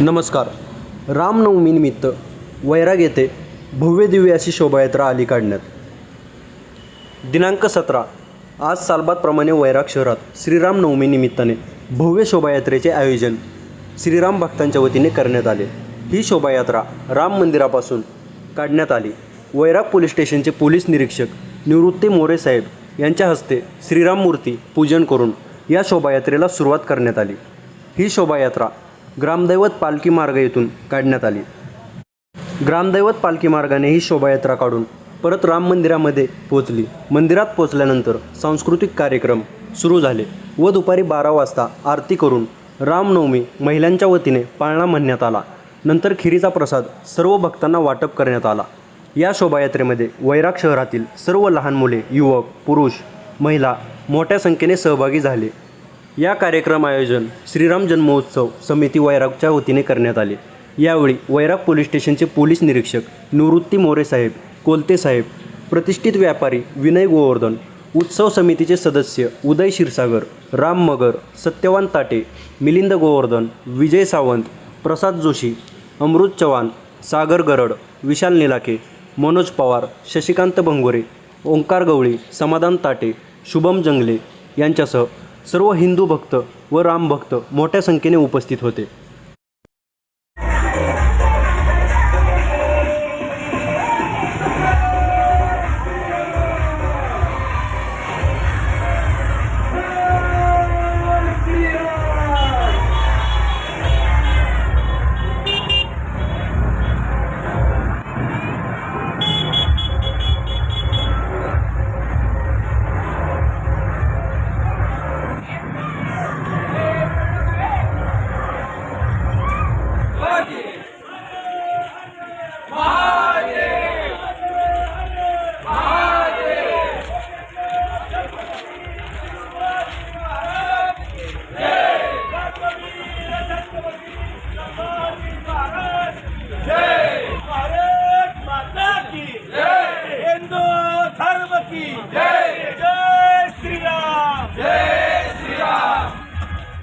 नमस्कार. रामनवमीनिमित्त वैराग येथे भव्य दिव्य अशी शोभायात्रा आली काढण्यात. दिनांक सतरा. आज सालबादप्रमाणे वैराग शहरात श्रीराम निमित्ताने भव्य शोभायात्रेचे आयोजन श्रीराम भक्तांच्या वतीने करण्यात आले. ही शोभायात्रा राम मंदिरापासून काढण्यात आली. वैराग पोलीस स्टेशनचे पोलीस निरीक्षक निवृत्ती मोरे साहेब यांच्या हस्ते श्रीराम मूर्ती पूजन करून या शोभायात्रेला सुरुवात करण्यात आली. ही शोभायात्रा ग्रामदैवत पालखी मार्ग येथून काढण्यात आली. ग्रामदैवत पालखी मार्गाने ही शोभायात्रा काढून परत राम मंदिरामध्ये पोचली मंदिरात पोचल्यानंतर सांस्कृतिक कार्यक्रम सुरू झाले व दुपारी बारा वाजता आरती करून रामनवमी महिलांच्या वतीने पाळणा म्हणण्यात आला. नंतर खिरीचा प्रसाद सर्व भक्तांना वाटप करण्यात आला. या शोभायात्रेमध्ये वैराग शहरातील सर्व लहान मुले युवक पुरुष महिला मोठ्या संख्येने सहभागी झाले. या कार्यक्रम आयोजन श्रीराम जन्मोत्सव समिती वैरागच्या वतीने करण्यात आले. यावेळी वैराग पोलीस स्टेशनचे पोलीस निरीक्षक निवृत्ती मोरे साहेब कोलते साहेब प्रतिष्ठित व्यापारी विनय गोवर्धन उत्सव समितीचे सदस्य उदय क्षीरसागर राम मगर सत्यवान ताटे मिलिंद गोवर्धन विजय सावंत प्रसाद जोशी अमृत चव्हाण सागर गरड विशाल निलाके मनोज पवार शशिकांत भंगोरे ओंकार गवळी समाधान ताटे शुभम जंगले यांच्यासह सर्व हिंदू भक्त व राम भक्त मोठ्या संख्येने उपस्थित होते.